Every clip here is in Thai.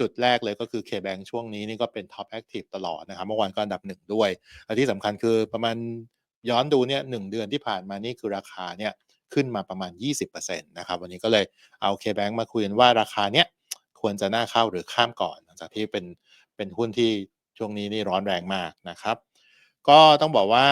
จุดแรกเลยก็คือ KBank ช่วงนี้นี่ก็เป็น Top Active ตลอดนะครับ เมื่อวานก็อันดับหนึ่งด้วยและที่สำคัญคือประมาณย้อนดูเนี่ยหเดือนที่ผ่านมานี่คือราคาเนี่ยขึ้นมาประมาณ 20%นะครับ วันนี้ก็เลยเอา KBank มาคุยกันว่าราคาเนี้ยควรจะน่าเข้าหรือข้ามก่อนหลังจากที่เป็นเป็นหุ้นที่ช่วงนี้นี่ร้อนแรงมากนะครับ ก็ต้องบอกว่า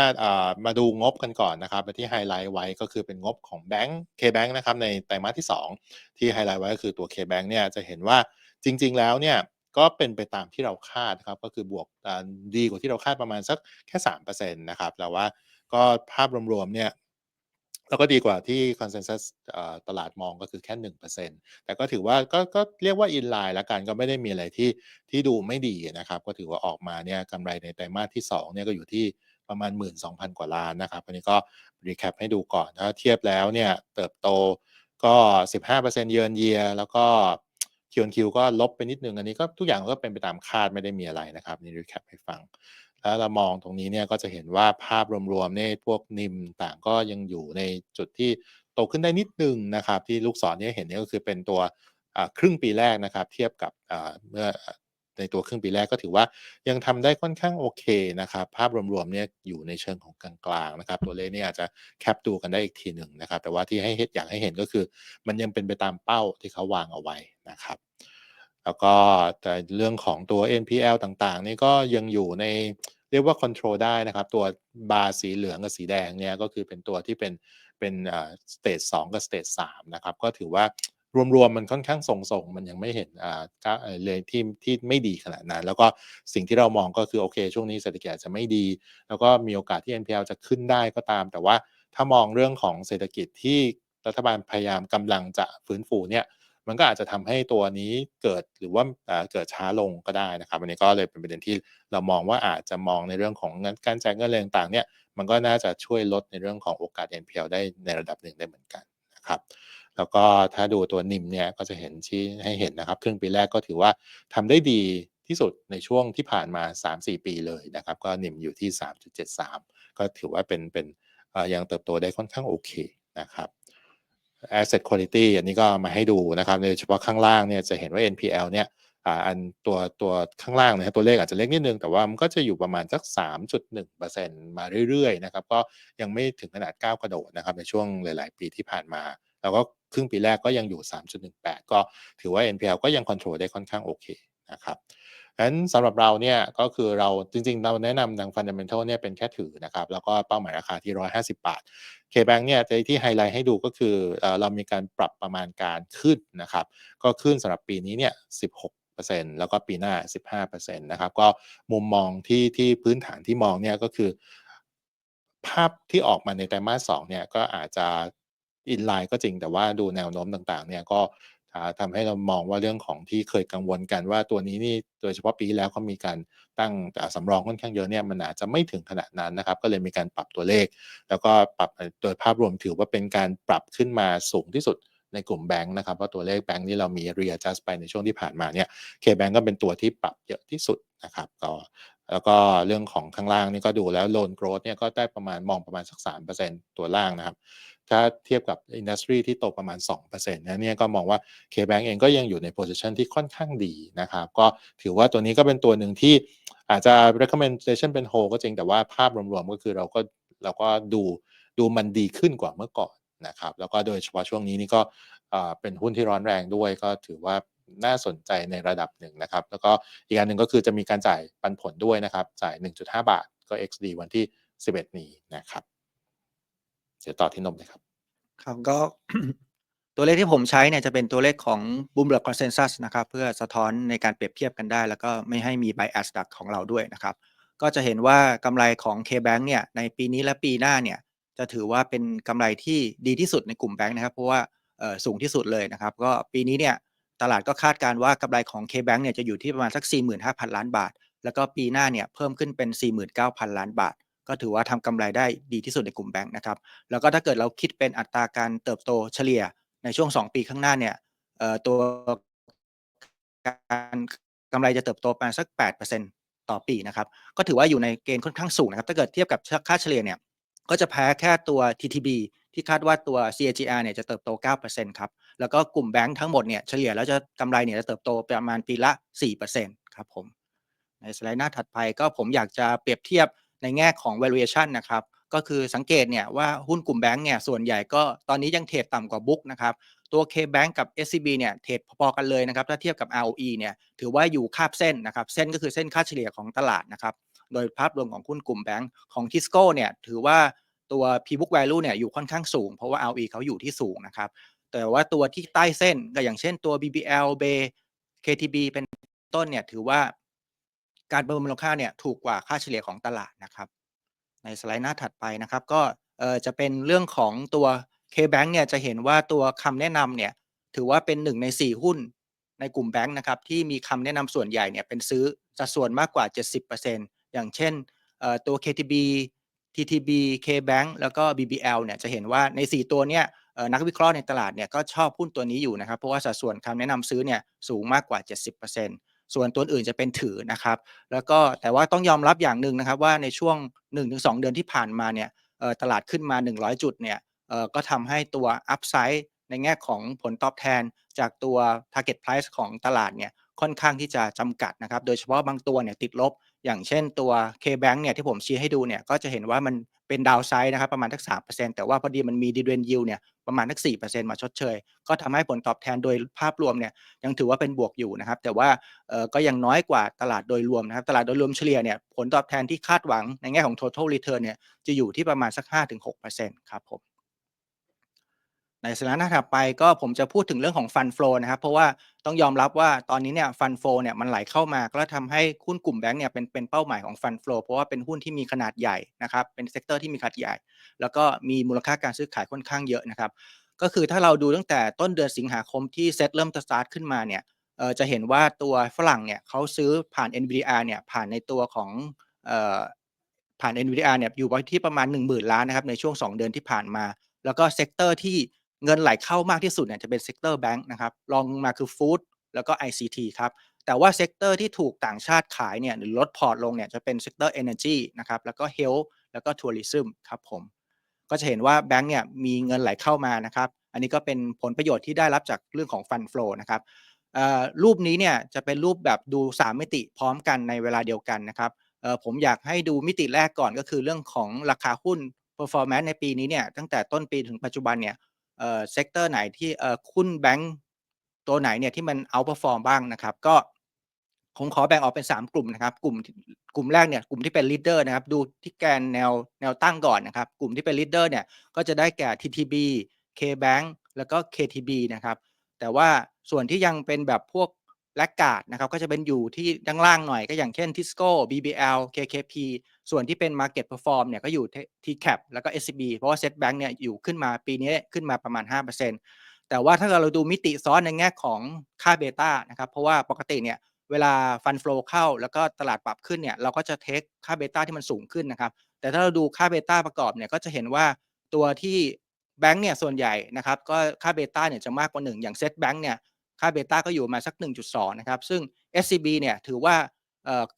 มาดูงบกันก่อนนะครับที่ไฮไลท์ไว้ก็คือเป็นงบของแบงก์เคแบงก์นะครับในไตรมาสที่ 2 ที่ไฮไลท์ไว้ก็คือตัว K-Bank เนี่ยจะเห็นว่า จริง ๆ แล้วเนี่ยก็เป็นไปตามที่เราคาดครับก็คือบวกดีกว่าที่เราคาดประมาณสักแค่3%นะครับแต่ว่าก็ภาพรวมๆเนี่ยแล้วก็ดีกว่าที่คอนเซนแซสตลาดมองก็คือแค่ 1%แต่ก็ถือว่าก็ก็เรียกว่าอินไลน์ละกันก็ไม่ได้มีอะไรที่ที่ดูไม่ดีนะครับ ก็ถือว่าออกมาเนี่ยกำไรในไตรมาสที่2เนี่ยก็อยู่ที่ประมาณ 12,000 กว่าล้านนะครับ อันนี้ก็รีแคปให้ดูก่อน ถ้าเทียบแล้วเนี่ยเติบโตก็ 15%เยือนเยียแล้วก็ คิวคิวก็ลบไปนิดนึงอันนี้ก็ทุกอย่างก็เป็นไปตามคาดไม่ได้มีอะไรนะครับนี่รีแคปให้ฟัง แล้วเรามองตรงนี้เนี่ยก็จะเห็นว่าภาพรวมๆเนี่ยพวกนิมต่างก็ยังอยู่ในจุดที่โตขึ้นได้นิดนึงนะครับ ที่ลูกศรนี้เห็นนี่ก็คือเป็นตัวครึ่งปีแรกนะครับ เทียบกับเมื่อ ในตัวครึ่งปีแรกก็ถือว่ายังทำได้ค่อนข้างโอเคนะครับภาพรวมๆเนี่ยอยู่ในเชิงของกลางๆนะครับตัวเลขนี่อาจจะแคปดูกันได้อีกทีหนึ่งนะครับ แต่ว่าที่ให้อยากให้เห็นก็คือ มันยังเป็นไปตามเป้าที่เขาวางเอาไว้นะครับแล้วก็แต่เรื่องของตัว NPL ต่างๆ นี่ก็ยังอยู่ในเรียกว่าคอนโทรลได้นะครับ ตัวบาร์สีเหลืองกับสีแดงเนี่ยก็คือเป็นตัวที่เป็นเป็นสเตจสองกับสเตจสามนะครับ ก็ถือว่า รวมๆมันค่อนข้างทรงๆ มันยังไม่เห็นอ่าเลยที่ที่ไม่ดีขนาดนั้น แล้วก็สิ่งที่เรามองก็คือโอเค ช่วงนี้เศรษฐกิจจะไม่ดี แล้วก็มีโอกาสที่ NPL จะขึ้นได้ก็ตาม แต่ว่าถ้ามองเรื่องของเศรษฐกิจที่รัฐบาลพยายามกำลังจะฟื้นฟูเนี่ยมันก็อาจจะทำให้ตัวนี้เกิดหรือว่าเกิดช้าลงก็ได้นะครับอันนี้ก็เลยเป็นประเด็นที่เรามองว่าอาจจะมองในเรื่องของการจ่ายเงินอะไรต่างๆเนี่ยมันก็น่าจะช่วยลดในเรื่องของโอกาส NPL ได้ในระดับหนึ่งได้เหมือนกันนะครับ แล้วก็ถ้าดูตัวนิมเนี่ยก็จะเห็นชี้ให้เห็นนะครับครึ่งปีแรกก็ถือว่าทำได้ดีที่สุดในช่วงที่ผ่านมา 3-4 ปีเลยนะครับ ก็นิมอยู่ที่ 3.73 ก็ถือว่าเป็นเป็นยังเติบโตได้ค่อนข้างโอเคนะครับ asset quality อันนี้ก็มาให้ดูนะครับโดยเฉพาะข้างล่างเนี่ยจะเห็นว่า NPL เนี่ยอันตัวตัวข้างล่างนะตัวเลขอาจจะเล็กนิดนึง แต่ว่ามันก็จะอยู่ประมาณสัก 3.1%มาเรื่อยๆนะครับ ก็ยังไม่ถึงขนาดก้าวกระโดดนะครับในช่วงหลาย ๆ ปีที่ผ่านมา แล้วก็ครึ่งปีแรกก็ยังอยู่ 3.18 ก็ถือว่า NPL ก็ยังคอนโทรลได้ค่อนข้างโอเคนะครับฉะนั้นสำหรับเราเนี่ยก็คือเราจริงๆ เราแนะนำทางฟันเดเมนทัลเนี่ยเป็นแค่ถือนะครับ แล้วก็เป้าหมายราคาที่ 150 บาท K-Bank เนี่ยที่ไฮไลท์ให้ดูก็คือเรามีการปรับประมาณการขึ้นนะครับ ก็ขึ้นสำหรับปีนี้เนี่ย 16%แล้วก็ปีหน้า 15%นะครับ ก็มุมมองที่ที่พื้นฐานที่มองเนี่ยก็คือ ภาพที่ออกมาในไตรมาส2เนี่ยก็อาจจะ อินไลน์ก็จริงแต่ว่าดูแนวโน้มต่างๆเนี่ยก็ทำให้เรามองว่าเรื่องของที่เคยกังวลกันว่าตัวนี้นี่โดยเฉพาะปีแล้วเขามีการตั้งสำรองค่อนข้างเยอะเนี่ยมันอาจจะไม่ถึงขนาดนั้นนะครับ ก็เลยมีการปรับตัวเลข แล้วก็ปรับโดยภาพรวมถือว่าเป็นการปรับขึ้นมาสูงที่สุดในกลุ่มแบงค์นะครับว่าตัวเลขแบงค์ที่เรามี readjust ไปในช่วงที่ผ่านมาเนี่ยเคแบงก์ก็เป็นตัวที่ปรับเยอะที่สุดนะครับก็แล้วก็เรื่องของข้างล่างนี่ก็ดูแล้วโลนโกรดเนี่ยก็ได้ประมาณมองประมาณสัก3%ตัวล่างนะครับ ถ้าเทียบกับอินดัสทรีที่โตประมาณ 2%นะเนี่ยก็มองว่า K-Bank เองก็ยังอยู่ในโพซิชันที่ค่อนข้างดีนะครับก็ถือว่าตัวนี้ก็เป็นตัวหนึ่งที่อาจจะ recommendation เป็น hold ก็จริงแต่ว่าภาพรวมๆก็คือเราก็เราก็ดูดูมันดีขึ้นกว่าเมื่อก่อนนะครับแล้วก็โดยเฉพาะช่วงนี้นี่ก็เป็นหุ้นที่ร้อนแรงด้วย ก็ถือว่าน่าสนใจในระดับหนึ่งนะครับ แล้วก็อีกอันหนึ่งก็คือจะมีการจ่ายปันผลด้วยนะครับ จ่าย 1.5 บาทก็ XD วันที่ 11 นี้นะครับ ดี๋ยวต่อที่นมเลยครับครับก็ตัวเลขที่ผมใช้เนี่ยจะเป็นตัวเลขของ Bloomberg Consensus นะครับ เพื่อสะท้อนในการเปรียบเทียบกันได้ แล้วก็ไม่ให้มี bias ดักของเราด้วยนะครับ ก็จะเห็นว่ากำไรของ K-Bank เนี่ยในปีนี้และปีหน้าเนี่ยจะถือว่าเป็นกำไรที่ดีที่สุดในกลุ่มแบงค์นะครับ เพราะว่าสูงที่สุดเลยนะครับ ก็ปีนี้เนี่ยตลาดก็คาดการว่ากำไรของ K-Bank เนี่ยจะอยู่ที่ประมาณสัก 45,000 ล้านบาท แล้วก็ปีหน้าเนี่ยเพิ่มขึ้นเป็น 49,000 ล้านบาท ก็ถือว่าทำกำไรได้ดีที่สุดในกลุ่มแบงค์นะครับ แล้วก็ถ้าเกิดเราคิดเป็นอัตราการเติบโตเฉลี่ยในช่วง 2 ปีข้างหน้าเนี่ยตัวการกำไรจะเติบโตประมาณสัก 8%ต่อปีนะครับ ก็ถือว่าอยู่ในเกณฑ์ค่อนข้างสูงนะครับ ถ้าเกิดเทียบกับค่าเฉลี่ยเนี่ยก็จะแพ้แค่ตัว TTB ที่คาดว่าตัว CAGR เนี่ยจะเติบโต 9%ครับ แล้วก็กลุ่มแบงก์ทั้งหมดเนี่ยเฉลี่ยแล้วจะกำไรเนี่ยจะเติบโตประมาณปีละ 4%ครับผม ในสไลด์หน้าถัดไปก็ผมอยากจะเปรียบเทียบ ในแง่ของ valuation นะครับก็คือสังเกตเนี่ยว่าหุ้นกลุ่มแบงก์เนี่ยส่วนใหญ่ก็ตอนนี้ยังเทรดต่ำกว่าบุ๊กนะครับตัว KBank กับ SCB เนี่ยเทรดพอๆกันเลยนะครับถ้าเทียบกับ ROE เนี่ยถือว่าอยู่คาบเส้นนะครับเส้นก็คือเส้นค่าเฉลี่ยของตลาดนะครับโดยภาพรวมของหุ้นกลุ่มแบงก์ของ Tisco เนี่ยถือว่าตัว P-book value เนี่ยอยู่ค่อนข้างสูง เพราะว่า ROE เขาอยู่ที่สูงนะครับแต่ว่าตัวที่ใต้เส้นก็อย่างเช่นตัว BBL Bay KTB เป็นต้นเนี่ยถือว่า การประเมินมูลค่าเนี่ยถูกกว่าค่าเฉลี่ยของตลาดนะครับ ในสไลด์หน้าถัดไปนะครับ ก็จะเป็นเรื่องของตัว KBank เนี่ยจะเห็นว่าตัวคำแนะนำเนี่ยถือว่าเป็นหนึ่งใน 4 หุ้นในกลุ่มแบงค์นะครับที่มีคำแนะนำส่วนใหญ่เนี่ยเป็นซื้อสัดส่วนมากกว่า 70%อย่างเช่นเอ่อตัว KTB TTB KBank แล้วก็ BBL เนี่ยจะเห็นว่าใน 4 ตัวเนี่ยนักวิเคราะห์ในตลาดเนี่ยก็ชอบหุ้นตัวนี้อยู่นะครับ เพราะว่าสัดส่วนคำแนะนำซื้อเนี่ยสูงมากกว่า 70% ส่วนตัวอื่นจะเป็นถือนะครับ แล้วก็แต่ว่าต้องยอมรับอย่างหนึ่งนะครับว่าในช่วง 1-2 เดือนที่ผ่านมาเนี่ยตลาดขึ้นมา 100 จุดเนี่ยก็ทำให้ตัว upside ในแง่ของผลตอบแทนจากตัว target price ของตลาดเนี่ยค่อนข้างที่จะจำกัดนะครับ โดยเฉพาะบางตัวเนี่ยติดลบ อย่างเช่นตัว KBank เนี่ยที่ผมชี้ให้ดูเนี่ยก็จะเห็นว่ามัน เป็นดาวไซด์นะครับประมาณทัก3%แต่ว่าพอดีมันมีดีเวนยิวเนี่ยประมาณทัก4%มาชดเชย ก็ทำให้ผลตอบแทนโดยภาพรวมเนี่ยยังถือว่าเป็นบวกอยู่นะครับ แต่ว่าเอ่อก็ยังน้อยกว่าตลาดโดยรวมนะครับ ตลาดโดยรวมเฉลี่ยเนี่ยผลตอบแทนที่คาดหวังในแง่ของ total return เนี่ยจะอยู่ที่ประมาณสัก 5-6%ครับผม ในสไลด์หน้าถัดไปก็ผมจะพูดถึงเรื่องของ Fund Flow นะครับ เพราะว่าต้องยอมรับว่าตอนนี้เนี่ย Fund Flow เนี่ยมันไหลเข้ามาก็ทำให้หุ้นกลุ่มแบงก์เนี่ยเป็นเป็นเป้าหมายของ Fund Flow เพราะว่าเป็นหุ้นที่มีขนาดใหญ่นะครับเป็นเซกเตอร์ที่มีขนาดใหญ่ แล้วก็มีมูลค่าการซื้อขายค่อนข้างเยอะนะครับก็คือถ้าเราดูตั้งแต่ต้นเดือนสิงหาคมที่เซตเริ่มสตาร์ทขึ้นมาเนี่ยจะเห็นว่าตัวฝรั่งเนี่ยเขาซื้อผ่าน NVDR เนี่ยผ่านในตัวของผ่าน NVDR เนี่ยอยู่ไว้ที่ประมาณ 10,000 ล้านนะครับในช่วง 2 เดือนที่ผ่านมา แล้วก็เซกเตอร์ที่ เงินไหลเข้ามากที่สุดเนี่ยจะเป็นเซกเตอร์แบงค์นะครับรองมาคือฟู้ดแล้วก็ ICT ครับแต่ว่าเซกเตอร์ที่ถูกต่างชาติขายเนี่ยหรือลดพอร์ตลงเนี่ยจะเป็นเซกเตอร์ Energy นะครับแล้วก็ Health แล้วก็ Tourism ครับผมก็จะเห็นว่าแบงก์เนี่ยมีเงินไหลเข้ามานะครับอันนี้ก็เป็นผลประโยชน์ที่ได้รับจากเรื่องของ Fund Flow นะครับรูปนี้เนี่ยจะเป็นรูปแบบดู 3 มิติพร้อมกันในเวลาเดียวกันนะครับผมอยากให้ดูมิติแรกก่อนก็คือเรื่องของราคาหุ้น performance ในปีนี้เนี่ยตั้งแต่ต้นปีถึงปัจจุบันเนี่ย เอ่อเซกเตอร์ไหนที่เอ่อหุ้นแบงก์ตัวไหนเนี่ยที่มัน outperform บ้างนะครับ ก็ผมขอแบ่งออกเป็น 3 กลุ่มนะครับ กลุ่มกลุ่มแรกเนี่ยกลุ่มที่เป็น leader นะครับ ดูที่แกนแนวแนวตั้งก่อนนะครับ กลุ่มที่เป็น leader เนี่ยก็จะได้แก่ TTB KBank แล้วก็ KTB นะครับ แต่ว่าส่วนที่ยังเป็นแบบพวกแลกการ์ดนะครับ ก็จะเป็นอยู่ที่ด้านล่างหน่อยก็อย่างเช่น Tisco BBL KKP ส่วนที่เป็น Market Perform เนี่ยก็อยู่ที่ TCAP แล้วก็ SCB เพราะว่า Set Bank เนี่ยอยู่ขึ้นมาปีนี้ขึ้นมาประมาณ 5%แต่ว่าถ้าเราดูมิติซ้อนในแง่ของค่าเบต้านะครับ เพราะว่าปกติเนี่ยเวลาฟัน flow เข้าแล้วก็ตลาดปรับขึ้นเนี่ยเราก็จะเทคค่าเบต้าที่มันสูงขึ้นนะครับ แต่ถ้าเราดูค่าเบต้าประกอบเนี่ยก็จะเห็นว่าตัวที่แบงก์เนี่ยส่วนใหญ่นะครับก็ค่าเบต้าเนี่ยจะมากกว่า 1 อย่างเซ็ตแบงก์เนี่ยค่าเบต้าก็อยู่มาสัก 1.2 นะครับ ซึ่ง SCB เนี่ยถือว่า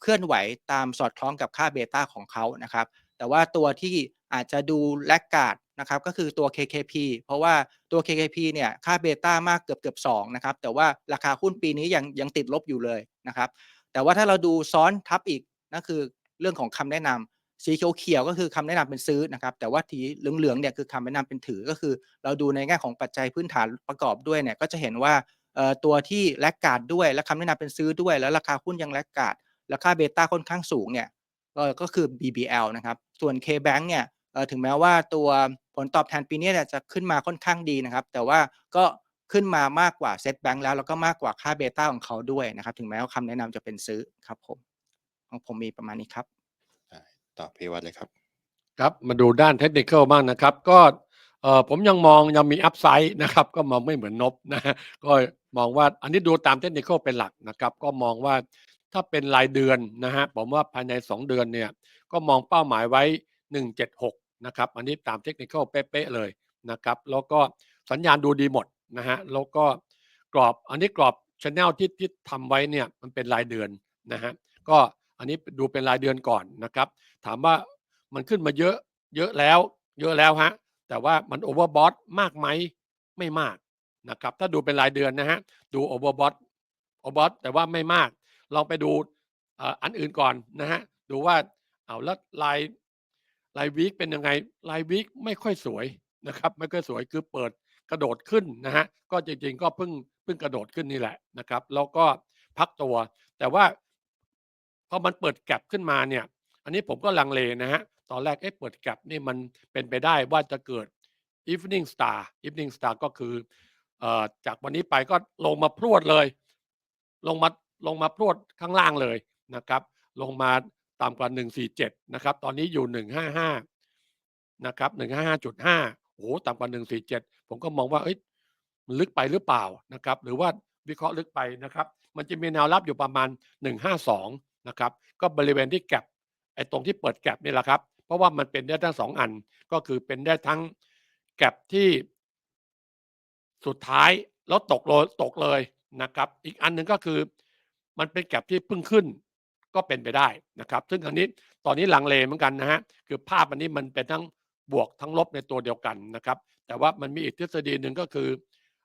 เคลื่อนไหวตามสอดคล้องกับค่าเบต้าของเขานะครับ แต่ว่าตัวที่อาจจะดูแลกกาดนะครับก็คือตัว KKP เพราะว่าตัว KKP เนี่ยค่าเบต้ามากเกือบเกือบ2นะครับแต่ว่าราคาหุ้นปีนี้ยังยังติดลบอยู่เลยนะครับแต่ว่าถ้าเราดูซ้อนทับอีกนั่นคือเรื่องของคำแนะนำสีเขียวๆก็คือคำแนะนำเป็นซื้อนะครับแต่ว่าสีเหลืองๆเนี่ยคือคำแนะนำเป็นถือก็คือ เราดูในแง่ของปัจจัยพื้นฐานประกอบด้วยเนี่ยก็จะเห็นว่าตัวที่แลกกาดด้วยและคำแนะนำเป็นซื้อด้วย แล้วราคาหุ้นยังแลกกาด แล้วค่าเบต้าค่อนข้างสูงเนี่ยก็ก็คือ BBL นะครับ ส่วน KBank เนี่ยเอ่อถึงแม้ว่าตัวผลตอบแทนปีนี้เนี่ยจะขึ้นมาค่อนข้างดีนะครับ แต่ว่าก็ขึ้นมามากกว่า Set Bank แล้ว แล้วก็มากกว่าค่าเบต้าของเขาด้วยนะครับ ถึงแม้ว่าคำแนะนำจะเป็นซื้อครับผมของผมมีประมาณนี้ครับต่อพี่วัดเลยครับ ครับมาดูด้านเทคนิคบ้างนะครับ ก็เอ่อผมยังมองยังมีอัพไซด์นะครับ ก็มองไม่เหมือนนบนะฮะก็มองว่าอันนี้ดูตามเทคนิคเป็นหลักนะครับ ก็มองว่า ถ้าเป็นรายเดือนนะฮะผมว่าภายใน 2 เดือนเนี่ยก็มองเป้าหมายไว้ 176 นะครับ อันนี้ตามเทคนิคเป๊ะๆเลยนะครับ แล้วก็สัญญาณดูดีหมดนะฮะแล้วก็กรอบอันนี้กรอบชแนลที่ที่ทำไว้เนี่ยมันเป็นรายเดือนนะฮะก็อันนี้ดูเป็นรายเดือนก่อนนะครับ ถามว่ามันขึ้นมาเยอะเยอะแล้ว เยอะแล้วฮะแต่ว่ามันโอเวอร์บอทมากไหมไม่มากนะครับถ้าดูเป็นรายเดือนนะฮะดูโอเวอร์บอทโอเวอร์บอทแต่ว่าไม่มาก ลองไปดูอันอื่นก่อนนะฮะดูว่าเอาแล้วรายรายวีคเป็นยังไงรายวีคไม่ค่อยสวยนะครับ ไม่ค่อยสวยคือเปิดกระโดดขึ้นนะฮะก็จริงๆก็เพิ่งเพิ่งกระโดดขึ้นนี่แหละนะครับ แล้วก็พักตัว แต่ว่าพอมันเปิดแกลบขึ้นมาเนี่ย อันนี้ผมก็ลังเลนะฮะตอนแรกเอ๊ะเปิดแกลบนี่มันเป็นไปได้ว่าจะเกิด evening star evening star ก็คืออจากวันนี้ไปก็ลงมาพรวดเลย ลงมา ลงมาพรวดข้างล่างเลยนะครับ ลงมาต่ำกว่า 147 นะครับ ตอนนี้อยู่ 155 นะครับ 155.5 โอ้โห ต่ำกว่า 147 ผมก็มองว่าเอ้ยมันลึกไปหรือเปล่านะครับ หรือว่าวิเคราะห์ลึกไปนะครับ มันจะมีแนวรับอยู่ประมาณ 152 นะครับ ก็บริเวณที่แก็บไอ้ตรงที่เปิดแก็บนี่แหละครับ เพราะว่ามันเป็นได้ทั้งสองอัน ก็คือเป็นได้ทั้งแก็บที่สุดท้ายแล้วตกโลตกเลยนะครับ อีกอันหนึ่งก็คือ มันเป็นแก็บที่เพิ่งขึ้นก็เป็นไปได้นะครับ ซึ่งอันนี้ตอนนี้ลังเลเหมือนกันนะฮะคือภาพอันนี้มันเป็นทั้งบวกทั้งลบในตัวเดียวกันนะครับ แต่ว่ามันมีอีกทฤษฎีหนึ่งก็คือ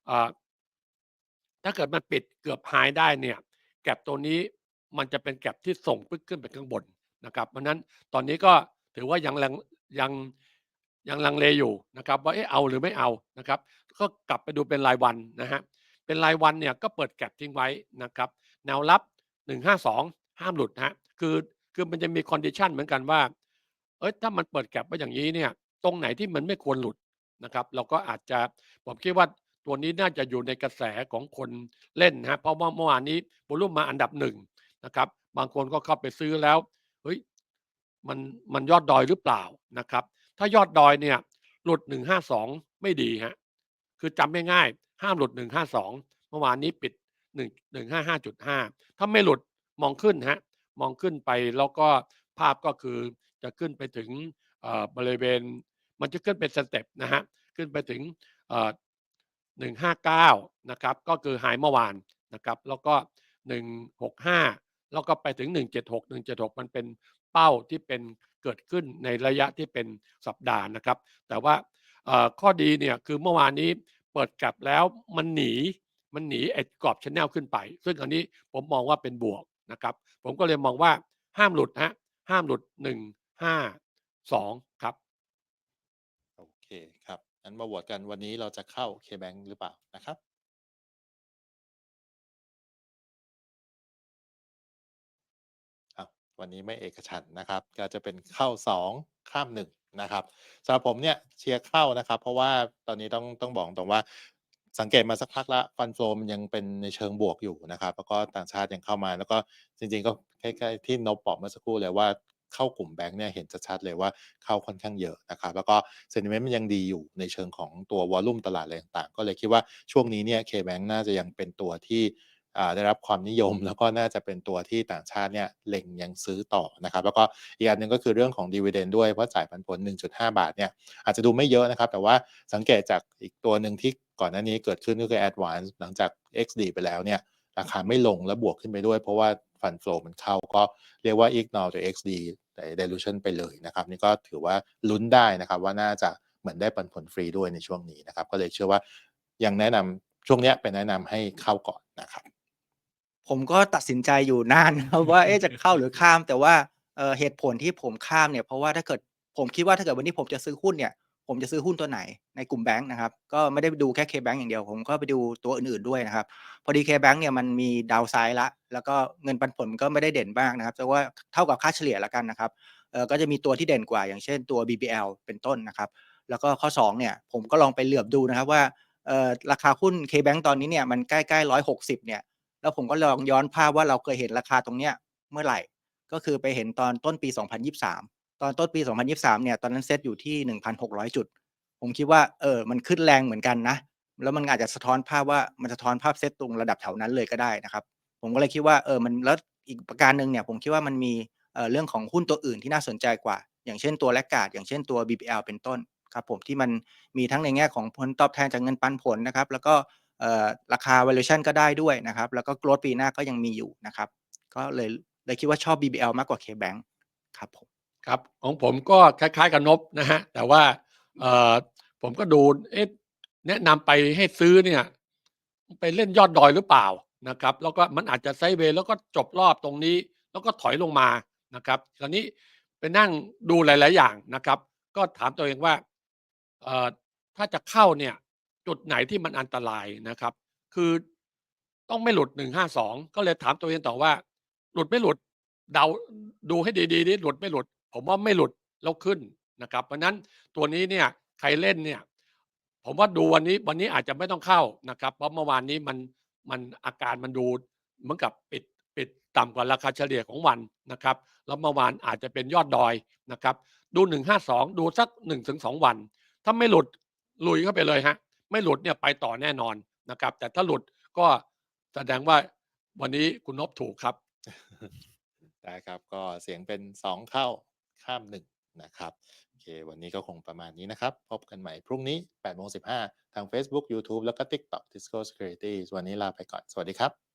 อถ้าเกิดมันปิดเกือบไฮได้เนี่ยแก็บตัวนี้มันจะเป็นแก็บที่ส่งปึ๊กขึ้นไปข้างบนนะครับ เพราะนั้นตอนนี้ก็ถือว่ายังลังยังยังลังเลอยู่นะครับ ว่าเอ๊ะเอาหรือไม่เอานะครับ ก็กลับไปดูเป็นรายวันนะฮะเป็นรายวันเนี่ยก็เปิดแก็บทิ้งไว้นะครับ แนวรับ 152 ห้ามหลุดนะฮะคือคือมันจะมีคอนดิชันเหมือนกันว่า เอ้ยถ้ามันเปิดแก็บไว้อย่างนี้เนี่ย ตรงไหนที่มันไม่ควรหลุดนะครับ เราก็อาจจะผมคิดว่าตัวนี้น่าจะอยู่ในกระแสของคนเล่นนะฮะเพราะว่าเมื่อวานนี้บอลลุ่มมาอันดับหนึ่งนะครับ บางคนก็เข้าไปซื้อแล้วเฮ้ยมันมันยอดดอยหรือเปล่านะครับ ถ้ายอดดอยเนี่ยหลุด 152 ไม่ดีฮะคือจำง่ายๆห้ามหลุด 152 เมื่อวานนี้ปิด 1 155.5 ถ้าไม่หลุดมองขึ้นฮะมองขึ้นไปแล้วก็ภาพก็คือจะขึ้นไปถึงบริเวณ มันจะขึ้นเป็นสเต็ปนะฮะขึ้นไปถึงเอ่อ159 นะครับ ก็คือไฮเมื่อวานนะครับ แล้วก็ 165 แล้วก็ไปถึง 176 176 มันเป็นเป้าที่เป็นเกิดขึ้นในระยะที่เป็นสัปดาห์นะครับ แต่ว่าข้อดีเนี่ยคือเมื่อวานนี้เปิดกลับแล้วมันหนี มันหนีไอ้กรอบชแนลขึ้นไป ซึ่งอันนี้ผมมองว่าเป็นบวกนะครับ ผมก็เลยมองว่าห้ามหลุดฮะห้ามหลุด152ครับโอเคครับงั้นมาโหวตกันวันนี้เราจะเข้า KBank หรือเปล่านะครับวันนี้ไม่เอกฉันนะครับ ก็จะเป็นเข้า 2 ข้าม1นะครับสำหรับผมเนี่ยเชียร์เข้านะครับ เพราะว่าตอนนี้ต้องต้องบอกตรงว่า สังเกตมาสักพักละฟันโฟมันยังเป็นในเชิงบวกอยู่นะครับแล้วก็ต่างชาติยังเข้ามา แล้วก็จริงๆก็คล้ๆที่นบบอกเมื่อสักครู่เลยว่าเข้ากลุ่มแบงค์เนี่ยเห็นชัดๆเลยว่าเข้าค่อนข้างเยอะนะครับแล้วก็เซนิเมนต์มันยังดีอยู่ในเชิงของตัววอลลุ่มตลาดอะไรต่างๆ ก็เลยคิดว่าช่วงนี้เนี่ย K-Bank น่าจะยังเป็นตัวที่ได้รับความนิยมแล้วก็น่าจะเป็นตัวที่ต่างชาติเนี่ยเล็งยังซื้อต่อนะครับแล้วก็อีกอันหนึ่งก็คือเรื่องของดีเวเดนด้วยเพราะจ่ายปันผล 1.5 บาทเนี่ยอาจจะดูไม่เยอะนะครับ แต่ว่าสังเกตจากอีกตัวหนึ่งที่ ก่อนหน้านี้เกิดขึ้นก็คือ Advance หลังจาก XD ไปแล้วเนี่ยราคาไม่ลงและบวกขึ้นไปด้วย เพราะว่าฟันโฟมันเข้าก็เรียกว่า ignore ตัว XD แต่ dilution ไปเลยนะครับนี่ก็ถือว่าลุ้นได้นะครับว่าน่าจะเหมือนได้ปันผลฟรีด้วยในช่วงนี้นะครับก็เลยเชื่อว่ายังแนะนำช่วงนี้เป็นแนะนำให้เข้าก่อนนะครับผมก็ตัดสินใจอยู่นานครับว่าจะเข้าหรือข้าม แต่ว่าเเหตุผลที่ผมข้ามเนี่ยเพราะว่าถ้าเกิดผมคิดว่าถ้าเกิดวันนี้ผมจะซื้อหุ้นเนี่ย ผมจะซื้อหุ้นตัวไหนในกลุ่มแบงค์นะครับ ก็ไม่ได้ดูแค่ K-Bank อย่างเดียว ผมก็ไปดูตัวอื่นๆด้วยนะครับ พอดี K-Bank เนี่ยมันมีดาวไซด์ละ แล้วก็เงินปันผลก็ไม่ได้เด่นมากนะครับแต่ว่าเท่ากับค่าเฉลี่ยละกันนะครับเออก็จะมีตัวที่เด่นกว่า อย่างเช่นตัว BBL เป็นต้นนะครับ แล้วก็ข้อ2เนี่ยผมก็ลองไปเหลือบดูนะครับว่าเออราคาหุ้น K-Bank ตอนนี้เนี่ยมันใกล้ๆ160เนี่ย แล้วผมก็ลองย้อนภาพว่าเราเคยเห็นราคาตรงเนี้ยเมื่อไหร่ ก็คือไปเห็นตอนต้นปี 2023 ตอนต้นปี 2023 เนี่ย ตอนนั้นเซตอยู่ที่ 1,600 จุด ผมคิดว่า เออ มันขึ้นแรงเหมือนกันนะ แล้วมันอาจจะสะท้อนภาพว่า มันสะท้อนภาพเซตตรงระดับแถวนั้นเลยก็ได้นะครับ ผมก็เลยคิดว่า เออ มัน แล้วอีกประการหนึ่งเนี่ย ผมคิดว่ามันมี เอ่อ เรื่องของหุ้นตัวอื่นที่น่าสนใจกว่า อย่างเช่นตัวแลกกาด อย่างเช่นตัว BBL เป็นต้นครับผม ที่มันมีทั้งในแง่ของผลตอบแทนจากเงินปันผลนะครับ แล้วก็ราคา valuation ก็ได้ด้วยนะครับ แล้วก็ growth ปีหน้าก็ยังมีอยู่นะครับ ก็เลยเลยคิดว่าชอบ BBL มากกว่า KBank ครับผม ครับของผมก็คล้าย ๆ กับนบนะฮะแต่ว่าเออผมก็ดูเอ๊ะแนะนำไปให้ซื้อเนี่ย ไปเล่นยอดดอยหรือเปล่านะครับ แล้วก็มันอาจจะไซด์เวย์แล้วก็จบรอบตรงนี้ แล้วก็ถอยลงมานะครับคราวนี้ไปนั่งดูหลาย ๆ อย่างนะครับ ก็ถามตัวเองว่าเอ่อถ้าจะเข้าเนี่ย จุดไหนที่มันอันตรายนะครับ คือต้องไม่หลุดหนึ่งห้าสองก็เลยถามตัวเองต่อว่า หลุดไม่หลุดเดาดูให้ดีๆนี่หลุดไม่หลุด ผมว่าไม่หลุดแล้วขึ้นนะครับเพราะนั้นตัวนี้เนี่ยใครเล่นเนี่ยผมว่าดูวันนี้วันนี้อาจจะไม่ต้องเข้านะครับ เพราะเมื่อวานนี้มันมันอาการมันดูเหมือนกับปิดปิดต่ำกว่าราคาเฉลี่ยของวันนะครับแล้วเมื่อวานอาจจะเป็นยอดดอยนะครับดูหนึ่งห้าสองดูสักหนึ่งถึงสองวัน ถ้าไม่หลุดลุยเข้าไปเลยฮะไม่หลุดเนี่ยไปต่อแน่นอนนะครับ แต่ถ้าหลุดก็แสดงว่าวันนี้คุณนพถูกครับ ได้ครับก็เสียงเป็น2เข้า ข้าม1นะครับโอเควันนี้ก็คงประมาณนี้นะครับ พบกันใหม่พรุ่งนี้8โมง15 ทาง Facebook YouTube แล้วก็ TikTok Disco Security วันนี้ลาไปก่อน สวัสดีครับ